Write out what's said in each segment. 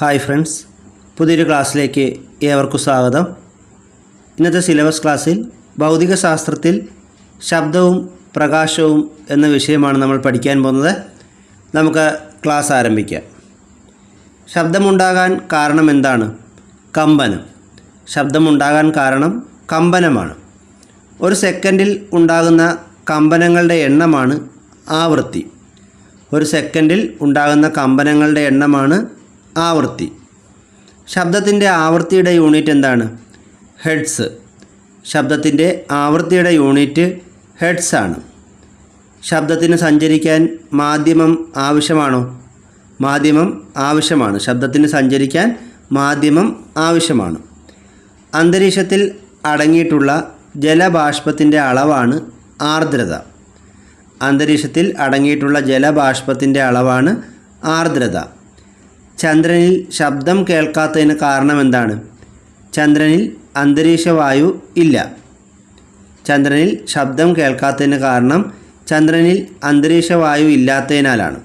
Hi friends പുതിയൊരു ക്ലാസ്സിലേക്ക് ഏവർക്കും സ്വാഗതം. ഇന്നത്തെ സിലബസ് ക്ലാസ്സിൽ ഭൗതിക ശാസ്ത്രത്തിൽ ശബ്ദവും പ്രകാശവും എന്ന വിഷയമാണ് നമ്മൾ പഠിക്കാൻ പോകുന്നത്. നമുക്ക് ക്ലാസ് ആരംഭിക്കാം. ശബ്ദമുണ്ടാകാൻ കാരണം എന്താണ്? കമ്പനം. ശബ്ദമുണ്ടാകാൻ കാരണം കമ്പനമാണ്. ഒരു സെക്കൻഡിൽ ഉണ്ടാകുന്ന കമ്പനങ്ങളുടെ എണ്ണമാണ് ആവൃത്തി. ഒരു സെക്കൻഡിൽ ഉണ്ടാകുന്ന കമ്പനങ്ങളുടെ എണ്ണമാണ് ആവൃത്തി ശബ്ദത്തിന്റെ ആവൃത്തിയുടെ യൂണിറ്റ് എന്താണ്? ഹെഡ്സ്. ശബ്ദത്തിന്റെ ആവൃത്തിയുടെ യൂണിറ്റ് ഹെഡ്സ് ആണ്. ശബ്ദത്തിന് സഞ്ചരിക്കാൻ മാധ്യമം ആവശ്യമാണോ? മാധ്യമം ആവശ്യമാണ്. ശബ്ദത്തിന് സഞ്ചരിക്കാൻ മാധ്യമം ആവശ്യമാണ്. അന്തരീക്ഷത്തിൽ അടങ്ങിയിട്ടുള്ള ജലബാഷ്പത്തിന്റെ അളവാണ് ആർദ്രത. അന്തരീക്ഷത്തിൽ അടങ്ങിയിട്ടുള്ള ജലബാഷ്പത്തിന്റെ അളവാണ് ആർദ്രത. ചന്ദ്രനിൽ ശബ്ദം കേൾക്കാത്തതിന് കാരണമെന്താണ് ചന്ദ്രനിൽ അന്തരീക്ഷവായു ഇല്ല. ചന്ദ്രനിൽ ശബ്ദം കേൾക്കാത്തതിന് കാരണം ചന്ദ്രനിൽ അന്തരീക്ഷവായു ഇല്ലാത്തതിനാലാണ്.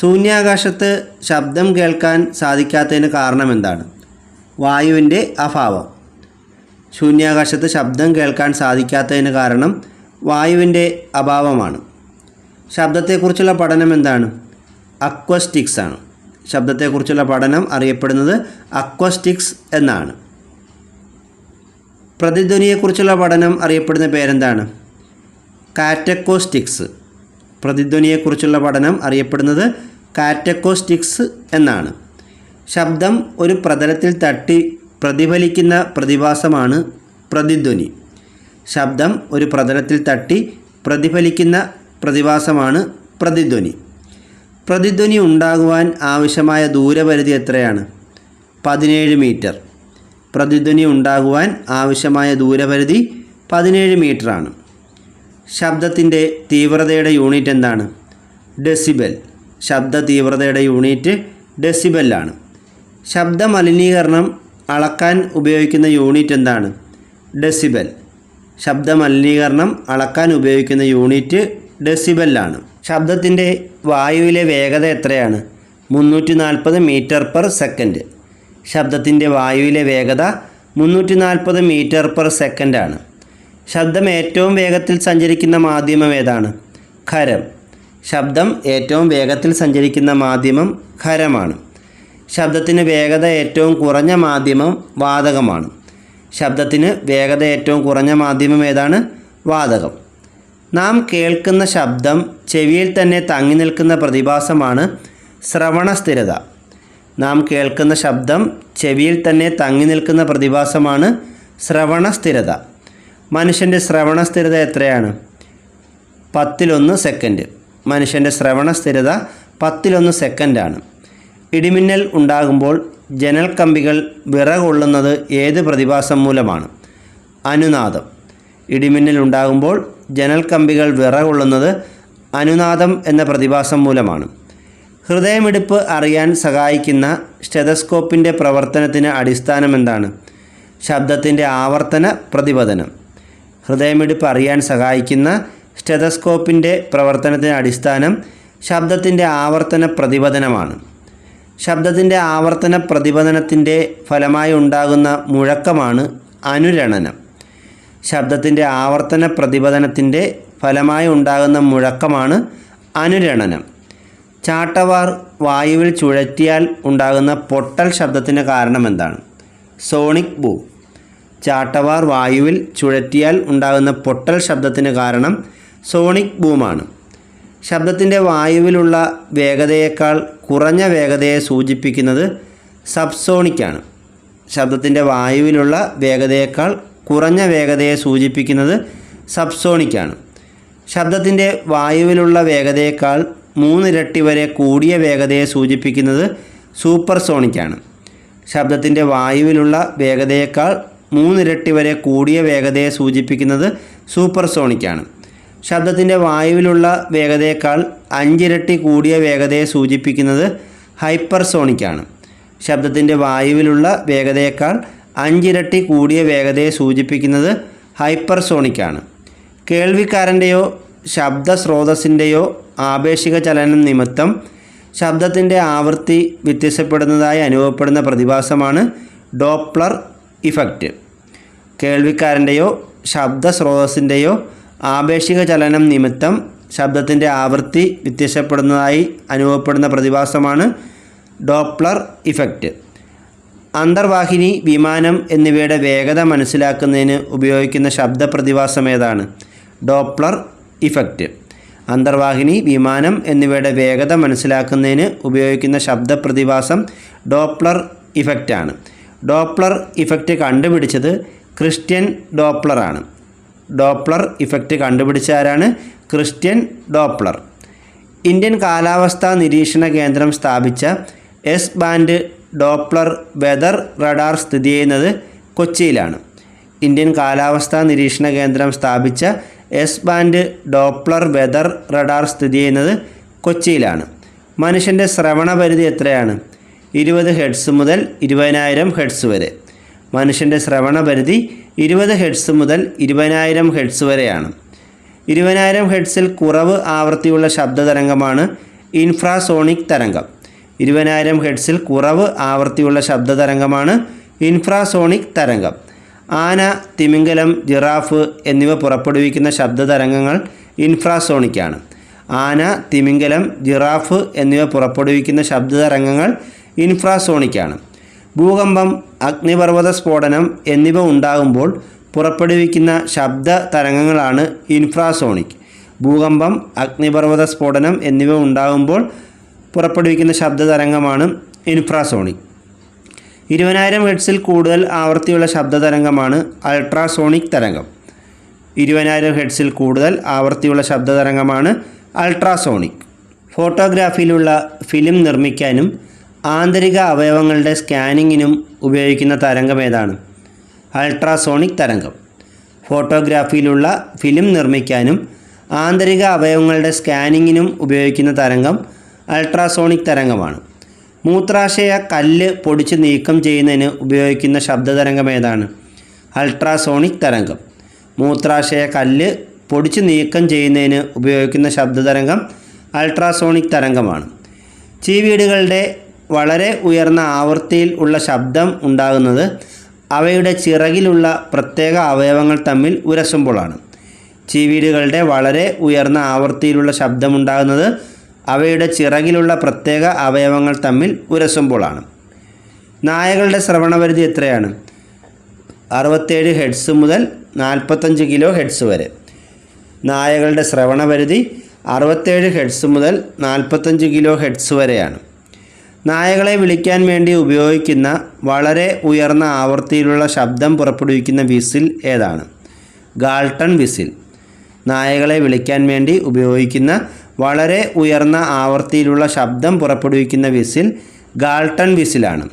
ശൂന്യാകാശത്ത് ശബ്ദം കേൾക്കാൻ സാധിക്കാത്തതിന് കാരണം എന്താണ്? വായുവിന്റെ അഭാവം. ശൂന്യാകാശത്ത് ശബ്ദം കേൾക്കാൻ സാധിക്കാത്തതിന് കാരണം വായുവിന്റെ അഭാവമാണ്. ശബ്ദത്തെക്കുറിച്ചുള്ള പഠനം എന്താണ്? അക്വസ്റ്റിക്സ് ആണ്. ശബ്ദത്തെക്കുറിച്ചുള്ള പഠനം അറിയപ്പെടുന്നത് അക്വസ്റ്റിക്സ് എന്നാണ്. പ്രതിധ്വനിയെക്കുറിച്ചുള്ള പഠനം അറിയപ്പെടുന്ന പേരെന്താണ്? കാറ്റക്കോസ്റ്റിക്സ് പ്രതിധ്വനിയെക്കുറിച്ചുള്ള പഠനം അറിയപ്പെടുന്നത് കാറ്റക്കോസ്റ്റിക്സ് എന്നാണ്. ശബ്ദം ഒരു പ്രതലത്തിൽ തട്ടി പ്രതിഫലിക്കുന്ന പ്രതിഭാസമാണ് പ്രതിധ്വനി. ശബ്ദം ഒരു പ്രതലത്തിൽ തട്ടി പ്രതിഫലിക്കുന്ന പ്രതിഭാസമാണ് പ്രതിധ്വനി. പ്രതിധ്വനി ഉണ്ടാകുവാൻ ആവശ്യമായ ദൂരപരിധി എത്രയാണ്? പതിനേഴ് മീറ്റർ. പ്രതിധ്വനി ഉണ്ടാകുവാൻ ആവശ്യമായ ദൂരപരിധി പതിനേഴ് മീറ്ററാണ്. ശബ്ദത്തിന്റെ തീവ്രതയുടെ യൂണിറ്റ് എന്താണ്? ഡെസിബൽ. ശബ്ദ തീവ്രതയുടെ യൂണിറ്റ് ഡെസിബലാണ് ശബ്ദ മലിനീകരണം അളക്കാൻ ഉപയോഗിക്കുന്ന യൂണിറ്റ് എന്താണ്? ഡെസിബൽ. ശബ്ദ മലിനീകരണം അളക്കാൻ ഉപയോഗിക്കുന്ന യൂണിറ്റ് ഡെസിബലാണ് ശബ്ദത്തിന്റെ വായുവിലെ വേഗത എത്രയാണ്? മുന്നൂറ്റി നാൽപ്പത് മീറ്റർ പെർ സെക്കൻഡ്. ശബ്ദത്തിന്റെ വായുവിലെ വേഗത മുന്നൂറ്റി നാൽപ്പത് മീറ്റർ പെർ സെക്കൻഡാണ് ശബ്ദം ഏറ്റവും വേഗത്തിൽ സഞ്ചരിക്കുന്ന മാധ്യമം ഏതാണ്? ഖരം. ശബ്ദം ഏറ്റവും വേഗത്തിൽ സഞ്ചരിക്കുന്ന മാധ്യമം ഖരമാണ്. ശബ്ദത്തിന് വേഗത ഏറ്റവും കുറഞ്ഞ മാധ്യമം വാതകമാണ്. ശബ്ദത്തിന് വേഗത ഏറ്റവും കുറഞ്ഞ മാധ്യമം ഏതാണ്? വാതകം. നാം കേൾക്കുന്ന ശബ്ദം ചെവിയിൽ തന്നെ തങ്ങി നിൽക്കുന്ന പ്രതിഭാസമാണ് ശ്രവണസ്ഥിരത. നാം കേൾക്കുന്ന ശബ്ദം ചെവിയിൽ തന്നെ തങ്ങി നിൽക്കുന്ന പ്രതിഭാസമാണ് ശ്രവണസ്ഥിരത. മനുഷ്യന്റെ ശ്രവണ സ്ഥിരത എത്രയാണ്? പത്തിലൊന്ന് സെക്കൻഡ് മനുഷ്യന്റെ ശ്രവണ സ്ഥിരത പത്തിലൊന്ന് സെക്കൻഡാണ് ഇടിമിന്നൽ ഉണ്ടാകുമ്പോൾ ജനൽ കമ്പികൾ വിറകൊള്ളുന്നത് ഏത് പ്രതിഭാസം മൂലമാണ്? അനുനാദം. ഇടിമിന്നൽ ഉണ്ടാകുമ്പോൾ ജനൽ കമ്പികൾ വിറകൊള്ളുന്നത് അനുനാദം എന്ന പ്രതിഭാസം മൂലമാണ്. ഹൃദയമിടിപ്പ് അറിയാൻ സഹായിക്കുന്ന സ്റ്റെതസ്കോപ്പിന്റെ പ്രവർത്തനത്തിന് അടിസ്ഥാനം എന്താണ്? ശബ്ദത്തിന്റെ ആവർത്തന പ്രതിപതനം ഹൃദയമിടിപ്പ് അറിയാൻ സഹായിക്കുന്ന സ്റ്റെതസ്കോപ്പിന്റെ പ്രവർത്തനത്തിന് അടിസ്ഥാനം ശബ്ദത്തിന്റെ ആവർത്തന പ്രതിപതനമാണ് ശബ്ദത്തിന്റെ ആവർത്തന പ്രതിപതനത്തിന്റെ ഫലമായി ഉണ്ടാകുന്ന മുഴക്കമാണ് അനുരണനം. ശബ്ദത്തിന്റെ ആവർത്തന പ്രതിപതനത്തിന്റെ ഫലമായി ഉണ്ടാകുന്ന മുഴക്കമാണ് അനുരണനം. ചാട്ടവാർ വായുവിൽ ചുഴറ്റിയാൽ ഉണ്ടാകുന്ന പൊട്ടൽ ശബ്ദത്തിന് കാരണം എന്താണ്? സോണിക് ബൂ. ചാട്ടവാർ വായുവിൽ ചുഴറ്റിയാൽ ഉണ്ടാകുന്ന പൊട്ടൽ ശബ്ദത്തിന് കാരണം സോണിക് ബൂമാണ്. ശബ്ദത്തിന്റെ വായുവിലുള്ള വേഗതയേക്കാൾ കുറഞ്ഞ വേഗതയെ സൂചിപ്പിക്കുന്നത് സബ്സോണിക്കാണ്. ശബ്ദത്തിന്റെ വായുവിലുള്ള വേഗതയേക്കാൾ കുറഞ്ഞ വേഗതയെ സൂചിപ്പിക്കുന്നത് സബ്സോണിക്കാണ്. ശബ്ദത്തിന്റെ വായുവിലുള്ള വേഗതയേക്കാൾ മൂന്നിരട്ടി വരെ കൂടിയ വേഗതയെ സൂചിപ്പിക്കുന്നത് സൂപ്പർസോണിക്കാണ്. ശബ്ദത്തിന്റെ വായുവിലുള്ള വേഗതയേക്കാൾ മൂന്നിരട്ടി വരെ കൂടിയ വേഗതയെ സൂചിപ്പിക്കുന്നത് സൂപ്പർസോണിക്കാണ്. ശബ്ദത്തിന്റെ വായുവിലുള്ള വേഗതയേക്കാൾ അഞ്ചിരട്ടി കൂടിയ വേഗതയെ സൂചിപ്പിക്കുന്നത് ഹൈപ്പർസോണിക്കാണ്. ശബ്ദത്തിന്റെ വായുവിലുള്ള വേഗതയേക്കാൾ അഞ്ചിരട്ടി കൂടിയ വേഗതയെ സൂചിപ്പിക്കുന്നത് ഹൈപ്പർസോണിക്കാണ്. കേൾവിക്കാരന്റെയോ ശബ്ദ സ്രോതസ്സിന്റെയോ ആപേക്ഷിക ചലനം നിമിത്തം ശബ്ദത്തിന്റെ ആവൃത്തി വ്യത്യസ്തപ്പെടുന്നതായി അനുഭവപ്പെടുന്ന പ്രതിഭാസമാണ് ഡോപ്ലർ ഇഫക്റ്റ്. കേൾവിക്കാരന്റെയോ ശബ്ദ സ്രോതസ്സിന്റെയോ ആപേക്ഷിക ചലനം നിമിത്തം ശബ്ദത്തിന്റെ ആവൃത്തി വ്യത്യസ്തപ്പെടുന്നതായി അനുഭവപ്പെടുന്ന പ്രതിഭാസമാണ് ഡോപ്ലർ ഇഫക്റ്റ്. അന്തർവാഹിനി വിമാനം എന്നിവയുടെ വേഗത മനസ്സിലാക്കുന്നതിന് ഉപയോഗിക്കുന്ന ശബ്ദ പ്രതിഭാസം ഏതാണ്? Doppler effect. അന്തർവാഹിനി വിമാനം എന്നിവയുടെ വേഗത മനസ്സിലാക്കുന്നതിന് ഉപയോഗിക്കുന്ന ശബ്ദ പ്രതിഭാസം ഡോപ്ലർ ഇഫക്റ്റാണ്. ഡോപ്ലർ ഇഫക്റ്റ് കണ്ടുപിടിച്ചത് ക്രിസ്ത്യൻ ഡോപ്ലറാണ് ഡോപ്ലർ ഇഫക്റ്റ് കണ്ടുപിടിച്ച ആരാണ്? Christian Doppler. ഇന്ത്യൻ കാലാവസ്ഥാ നിരീക്ഷണ കേന്ദ്രം സ്ഥാപിച്ച S band Doppler weather radar സ്ഥിതി ചെയ്യുന്നത് കൊച്ചിയിലാണ്. ഇന്ത്യൻ കാലാവസ്ഥാ നിരീക്ഷണ കേന്ദ്രം സ്ഥാപിച്ച S band Doppler weather radar സ്ഥിതി ചെയ്യുന്നത് കൊച്ചിയിലാണ്. മനുഷ്യന്റെ ശ്രവണ പരിധി എത്രയാണ്? ഇരുപത് ഹെഡ്സ് മുതൽ ഇരുപതിനായിരം ഹെഡ്സ് വരെ. മനുഷ്യന്റെ ശ്രവണ പരിധി ഇരുപത് ഹെഡ്സ് മുതൽ ഇരുപതിനായിരം ഹെഡ്സ് വരെയാണ്. ഇരുപതിനായിരം ഹെഡ്സിൽ കുറവ് ആവൃത്തിയുള്ള ശബ്ദതരംഗമാണ് ഇൻഫ്രാസോണിക് തരംഗം. ഇരുപതിനായിരം ഹെഡ്സിൽ കുറവ് ആവൃത്തിയുള്ള ശബ്ദതരംഗമാണ് ഇൻഫ്രാസോണിക് തരംഗം. ആന തിമിംഗലം ജിറാഫ് എന്നിവ പുറപ്പെടുവിക്കുന്ന ശബ്ദ തരംഗങ്ങൾ ഇൻഫ്രാസോണിക്കാണ്. ആന തിമിംഗലം ജിറാഫ് എന്നിവ പുറപ്പെടുവിക്കുന്ന ശബ്ദ തരംഗങ്ങൾ ഇൻഫ്രാസോണിക്കാണ്. ഭൂകമ്പം അഗ്നിപർവത സ്ഫോടനം എന്നിവ ഉണ്ടാകുമ്പോൾ പുറപ്പെടുവിക്കുന്ന ശബ്ദ തരംഗങ്ങളാണ് ഇൻഫ്രാസോണിക്. ഭൂകമ്പം അഗ്നിപർവത സ്ഫോടനം എന്നിവ ഉണ്ടാകുമ്പോൾ പുറപ്പെടുവിക്കുന്ന ശബ്ദ തരംഗമാണ് ഇൻഫ്രാസോണിക് ഇരുപതിനായിരം ഹെഡ്സിൽ കൂടുതൽ ആവൃത്തിയുള്ള ശബ്ദ തരംഗമാണ് അൾട്രാസോണിക് തരംഗം. ഇരുപതിനായിരം ഹെഡ്സിൽ കൂടുതൽ ആവൃത്തിയുള്ള ശബ്ദ തരംഗമാണ് അൾട്രാസോണിക്. ഫോട്ടോഗ്രാഫിയിലുള്ള ഫിലിം നിർമ്മിക്കാനും ആന്തരിക അവയവങ്ങളുടെ സ്കാനിങ്ങിനും ഉപയോഗിക്കുന്ന തരംഗം ഏതാണ്? അൾട്രാസോണിക് തരംഗം. ഫോട്ടോഗ്രാഫിയിലുള്ള ഫിലിം നിർമ്മിക്കാനും ആന്തരിക അവയവങ്ങളുടെ സ്കാനിങ്ങിനും ഉപയോഗിക്കുന്ന തരംഗം അൾട്രാസോണിക് തരംഗമാണ്. മൂത്രാശയ കല്ല് പൊടിച്ച് നീക്കം ചെയ്യുന്നതിന് ഉപയോഗിക്കുന്ന ശബ്ദതരംഗം ഏതാണ്? അൾട്രാസോണിക് തരംഗം. മൂത്രാശയ കല്ല് പൊടിച്ച് നീക്കം ചെയ്യുന്നതിന് ഉപയോഗിക്കുന്ന ശബ്ദതരംഗം അൾട്രാസോണിക് തരംഗമാണ്. ചീവീടുകളുടെ വളരെ ഉയർന്ന ആവൃത്തിയിൽ ഉള്ള ശബ്ദം ഉണ്ടാകുന്നത് അവയുടെ ചിറകിലുള്ള പ്രത്യേക അവയവങ്ങൾ തമ്മിൽ ഉരസുമ്പോഴാണ് ചീവീടുകളുടെ വളരെ ഉയർന്ന ആവൃത്തിയിലുള്ള ശബ്ദമുണ്ടാകുന്നത് അവയുടെ ചിറകിലുള്ള പ്രത്യേക അവയവങ്ങൾ തമ്മിൽ ഉരസുമ്പോളാണ്. നായകളുടെ ശ്രവണപരിധി എത്രയാണ്? അറുപത്തേഴ് ഹെഡ്സ് മുതൽ നാൽപ്പത്തഞ്ച് കിലോ ഹെഡ്സ് വരെ. നായകളുടെ ശ്രവണപരിധി അറുപത്തേഴ് ഹെഡ്സ് മുതൽ നാൽപ്പത്തഞ്ച് കിലോ ഹെഡ്സ് വരെയാണ്. നായകളെ വിളിക്കാൻ വേണ്ടി ഉപയോഗിക്കുന്ന വളരെ ഉയർന്ന ആവൃത്തിയിലുള്ള ശബ്ദം പുറപ്പെടുവിക്കുന്ന വിസിൽ ഏതാണ്? Galton whistle. നായകളെ വിളിക്കാൻ വേണ്ടി ഉപയോഗിക്കുന്ന വളരെ ഉയർന്ന ആവൃത്തിയിലുള്ള ശബ്ദം പുറപ്പെടുവിക്കുന്ന വിസിൽ ഗാൾട്ടൺ വിസിലാണ്.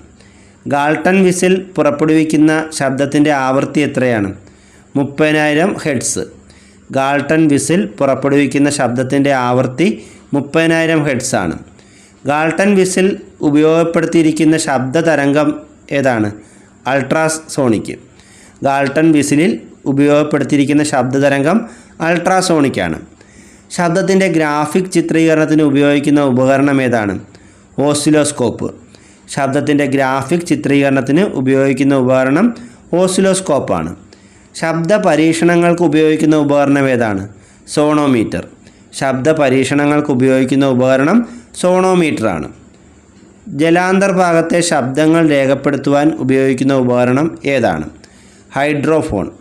ഗാൾട്ടൺ വിസിൽ പുറപ്പെടുവിക്കുന്ന ശബ്ദത്തിന്റെ ആവൃത്തി എത്രയാണ്? മുപ്പതിനായിരം ഹെഡ്സ് ഗാൾട്ടൺ വിസിൽ പുറപ്പെടുവിക്കുന്ന ശബ്ദത്തിന്റെ ആവൃത്തി മുപ്പതിനായിരം ഹെഡ്സ് ആണ്. ഗാൾട്ടൺ വിസിൽ ഉപയോഗപ്പെടുത്തിയിരിക്കുന്ന ശബ്ദ തരംഗം ഏതാണ്? അൾട്രാസോണിക്. ഗാൾട്ടൺ വിസിലിൽ ഉപയോഗപ്പെടുത്തിയിരിക്കുന്ന ശബ്ദതരംഗം അൾട്രാസോണിക്കാണ് ശബ്ദത്തിന്റെ ഗ്രാഫിക് ചിത്രീകരണത്തിന് ഉപയോഗിക്കുന്ന ഉപകരണം ഏതാണ്? ഓസിലോസ്കോപ്പ്. ശബ്ദത്തിന്റെ ഗ്രാഫിക് ചിത്രീകരണത്തിന് ഉപയോഗിക്കുന്ന ഉപകരണം ഓസിലോസ്കോപ്പാണ്. ശബ്ദ പരീക്ഷണങ്ങൾക്ക് ഉപയോഗിക്കുന്ന ഉപകരണം ഏതാണ്? സോണോമീറ്റർ. ശബ്ദ പരീക്ഷണങ്ങൾക്ക് ഉപയോഗിക്കുന്ന ഉപകരണം സോണോമീറ്ററാണ്. ജലാന്തർഭാഗത്തെ ശബ്ദങ്ങൾ രേഖപ്പെടുത്തുവാൻ ഉപയോഗിക്കുന്ന ഉപകരണം ഏതാണ്? ഹൈഡ്രോഫോൺ.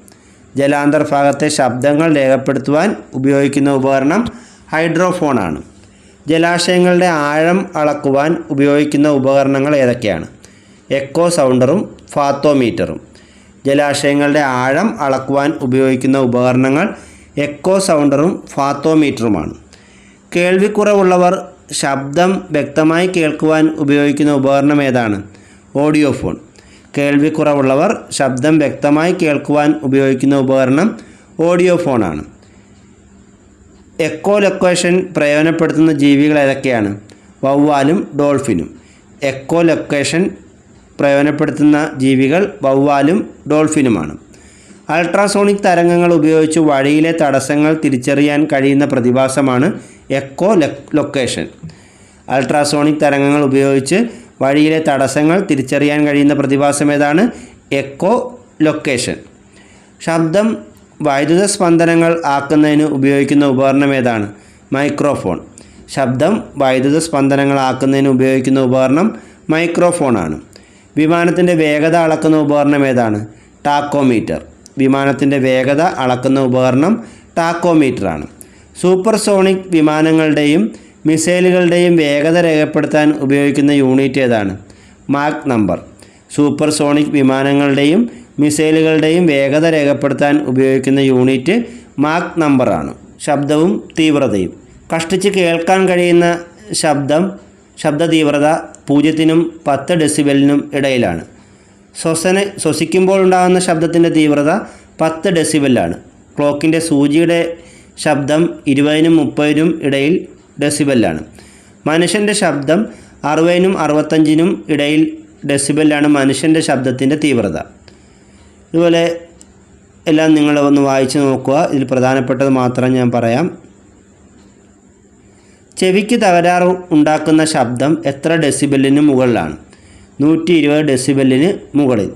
ജലാന്തർഭാഗത്തെ ശബ്ദങ്ങൾ രേഖപ്പെടുത്തുവാൻ ഉപയോഗിക്കുന്ന ഉപകരണം ഹൈഡ്രോഫോണാണ്. ജലാശയങ്ങളുടെ ആഴം അളക്കുവാൻ ഉപയോഗിക്കുന്ന ഉപകരണങ്ങൾ ഏതൊക്കെയാണ്? എക്കോ സൗണ്ടറും ഫാത്തോമീറ്ററും. ജലാശയങ്ങളുടെ ആഴം അളക്കുവാൻ ഉപയോഗിക്കുന്ന ഉപകരണങ്ങൾ എക്കോ സൗണ്ടറും ഫാത്തോമീറ്ററുമാണ്. കേൾവിക്കുറവുള്ളവർ ശബ്ദം വ്യക്തമായി കേൾക്കുവാൻ ഉപയോഗിക്കുന്ന ഉപകരണം ഏതാണ്? ഓഡിയോ ഫോൺ കേൾവിക്കുറവുള്ളവർ ശബ്ദം വ്യക്തമായി കേൾക്കുവാൻ ഉപയോഗിക്കുന്ന ഉപകരണം ഓഡിയോ ഫോണാണ്. എക്കോ ലൊക്കേഷൻ പ്രയോജനപ്പെടുത്തുന്ന ജീവികൾ ഏതൊക്കെയാണ്? വവ്വാലും ഡോൾഫിനും. എക്കോ ലൊക്കേഷൻ പ്രയോജനപ്പെടുത്തുന്ന ജീവികൾ വവ്വാലും ഡോൾഫിനുമാണ്. അൾട്രാസോണിക് തരംഗങ്ങൾ ഉപയോഗിച്ച് വഴിയിലെ തടസ്സങ്ങൾ തിരിച്ചറിയാൻ കഴിയുന്ന പ്രതിഭാസമാണ് എക്കോ ലൊക്കേഷൻ. അൾട്രാസോണിക് തരംഗങ്ങൾ ഉപയോഗിച്ച് വഴിയിലെ തടസ്സങ്ങൾ തിരിച്ചറിയാൻ കഴിയുന്ന പ്രതിഭാസം ഏതാണ്? എക്കോ ലൊക്കേഷൻ ശബ്ദം വൈദ്യുത സ്പന്ദനങ്ങൾ ആക്കുന്നതിന് ഉപയോഗിക്കുന്ന ഉപകരണം ഏതാണ്? മൈക്രോഫോൺ ശബ്ദം വൈദ്യുത സ്പന്ദനങ്ങൾ ആക്കുന്നതിന് ഉപയോഗിക്കുന്ന ഉപകരണം മൈക്രോഫോണാണ് വിമാനത്തിന്റെ വേഗത അളക്കുന്ന ഉപകരണം ഏതാണ്? ടാക്കോമീറ്റർ വിമാനത്തിന്റെ വേഗത അളക്കുന്ന ഉപകരണം ടാക്കോമീറ്ററാണ് സൂപ്പർസോണിക് വിമാനങ്ങളുടെയും മിസൈലുകളുടെയും വേഗത രേഖപ്പെടുത്താൻ ഉപയോഗിക്കുന്ന യൂണിറ്റ് ഏതാണ്? മാക് നമ്പർ സൂപ്പർസോണിക് വിമാനങ്ങളുടെയും മിസൈലുകളുടെയും വേഗത രേഖപ്പെടുത്താൻ ഉപയോഗിക്കുന്ന യൂണിറ്റ് മാക് നമ്പറാണ് ശബ്ദവും തീവ്രതയും. കഷ്ടിച്ച് കേൾക്കാൻ കഴിയുന്ന ശബ്ദം ശബ്ദ തീവ്രത പൂജ്യത്തിനും പത്ത് ഡെസിബലിനും ഇടയിലാണ്. ശ്വസന ശ്വസിക്കുമ്പോൾ ഉണ്ടാകുന്ന ശബ്ദത്തിന്റെ തീവ്രത പത്ത് ഡെസിബലാണ്. ക്ലോക്കിന്റെ സൂചിയുടെ ശബ്ദം ഇരുപതിനും മുപ്പതിനും ഇടയിൽ ഡെസിബലാണ് മനുഷ്യന്റെ ശബ്ദം അറുപതിനും അറുപത്തഞ്ചിനും ഇടയിൽ ഡെസിബലാണ് മനുഷ്യന്റെ ശബ്ദത്തിന്റെ തീവ്രത. ഇതുപോലെ എല്ലാം നിങ്ങൾ ഒന്ന് വായിച്ചു നോക്കുക. ഇതിൽ പ്രധാനപ്പെട്ടത് മാത്രം ഞാൻ പറയാം. ചെവിക്ക് തകരാറ് ഉണ്ടാക്കുന്ന ശബ്ദം എത്ര ഡെസിബലിന് മുകളിലാണ്? നൂറ്റി ഇരുപത് ഡെസിബലിന് മുകളിൽ.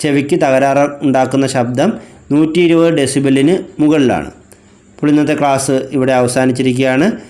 ചെവിക്ക് തകരാറ് ഉണ്ടാക്കുന്ന ശബ്ദം നൂറ്റി ഇരുപത് ഡെസിബലിന് മുകളിലാണ്. അപ്പോൾ ഇന്നത്തെ ക്ലാസ് ഇവിടെ അവസാനിച്ചിരിക്കുകയാണ്.